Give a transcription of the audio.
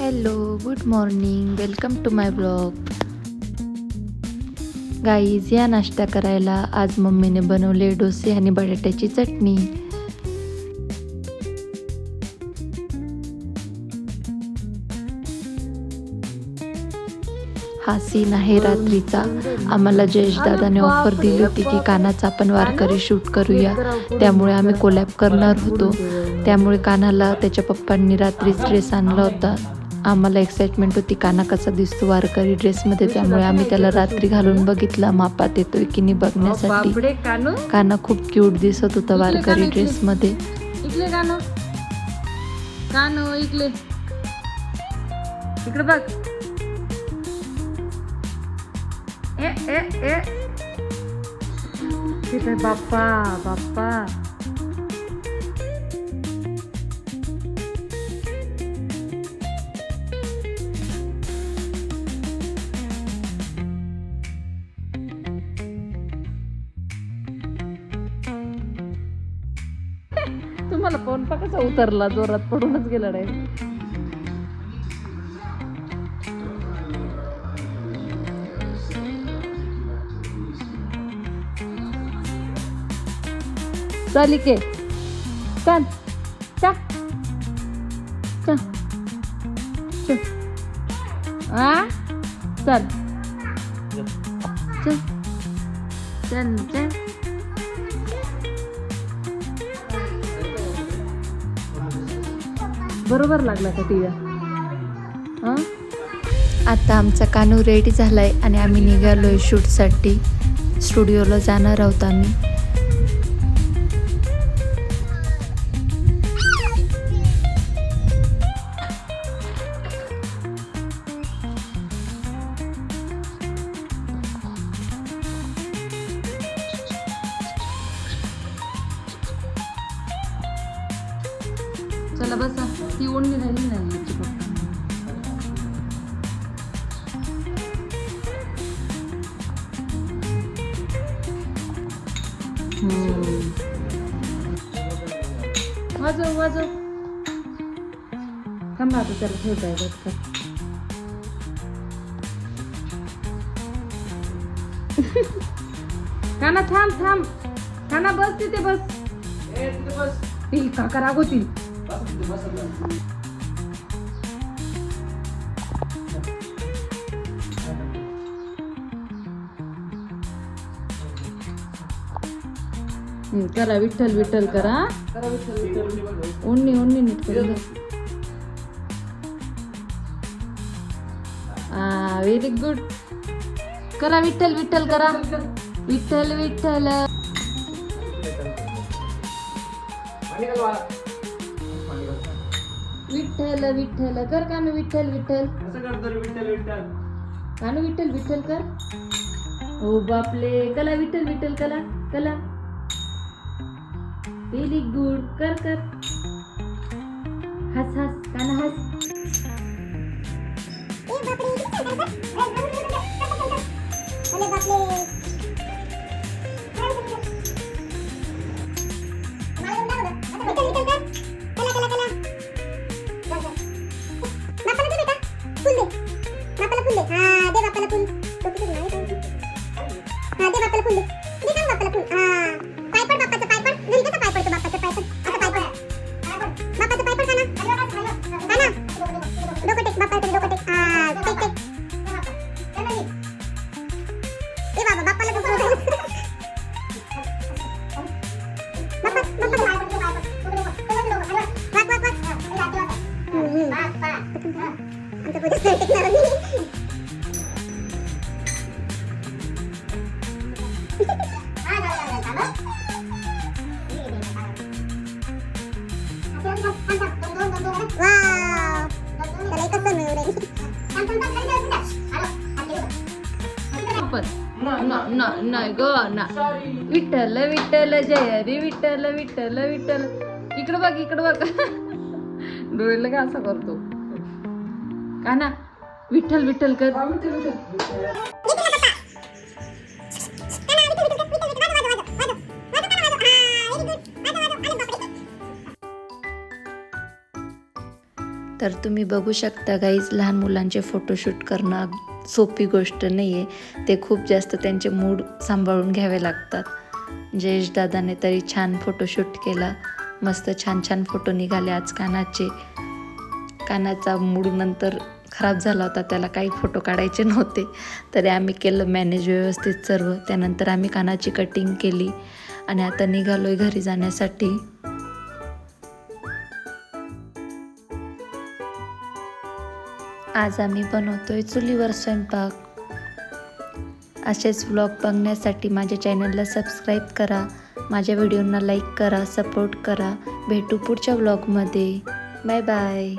Hello good morning welcome to my vlog guys या नाश्ता करायला आज मम्मीने बनवले डोसे आणि बटाट्याची चटणी. हा सीन आहे रात्रीचा. आम्हाला जयेश दादाने ऑफर दिली होती की कानाचा आपण वारकरी शूट करूया. त्यामुळे आम्ही कोलॅप करणार होतो. त्यामुळे कानाला त्याच्या पप्पांनी रात्रीच ड्रेस आणला होता. आम्हाला एक्साइटमेंट होती. काना कसा दिसतो वारकरी ड्रेसमध्ये त्यामुळे आम्ही त्याला रात्री घालून बघितला मापात येतोय की नाही बघण्यासाठी. कानू. खूप क्यूट दिसत होता वारकरी. ड्रेसमध्ये इकडे इकडे बघ. ए ए ए. बाप्पा बाप्पा. मला फोन पा कसा उतरला जोरात पडूनच गेला डायरेक्ट चाली के. चल. चा. चल चल आ? चल. चल चल चल बरोबर लागला का टीव्या? हां? आता आमचा कानू रेडी झालाय आणि आम्ही निघालोय शूटसाठी. स्टुडिओला जाणार आहोत आम्ही. चला बसा. ती ओढणी राहिली नाही याची फक्त. वाजव वाजव. थांबा आता त्याला ठेवता येतात काना थांब थांब. काना बस तिथे बस. ती काका रागवतील. करा विठ्ठल विठ्ठल करा. उन्नी उन्नी नीट करून व्हेरी गुड करा विठ्ठल विठ्ठल करा. विठ्ठल विठ्ठल. विठ्ठल विठ्ठल कर कानू विठ्ठल विठ्ठल. कानू विठ्ठल विठ्ठल कर. हो बापले कला विठ्ठल विठ्ठल कला कला. व्हेरी गुड कर कर. हस हस काना हस. पण न न नाही ग ना विठ्ठल विठ्ठल जय हरी विठ्ठल विठ्ठल विठ्ठल इकडं बघ इकडं बघ डोळ्याला का असा करतो का ना विठ्ठल विठ्ठल कर तर तुम्ही बघू शकता गाईज लहान मुलांचे फोटोशूट करणं सोपी गोष्ट नाही आहे ते खूप जास्त त्यांचे मूड सांभाळून घ्यावे लागतात. जयेश दादाने तरी छान फोटोशूट केला. मस्त छान छान फोटो निघाले आज कानाचे. कानाचा मूड नंतर खराब झाला होता त्याला काही फोटो काढायचे नव्हते. तरी आम्ही केलं मॅनेज व्यवस्थित सर्व. त्यानंतर आम्ही कानाची कटिंग केली. आणि आता निघालो आहे घरी जाण्यासाठी. आज आम्ही बनवतोय चुलीवर स्वयंपाक. असेच व्लॉग बघण्यासाठी माझ्या चॅनलला सबस्क्राईब करा. माझ्या व्हिडिओंना लाईक करा सपोर्ट करा. भेटू पुढच्या व्लॉगमध्ये बाय बाय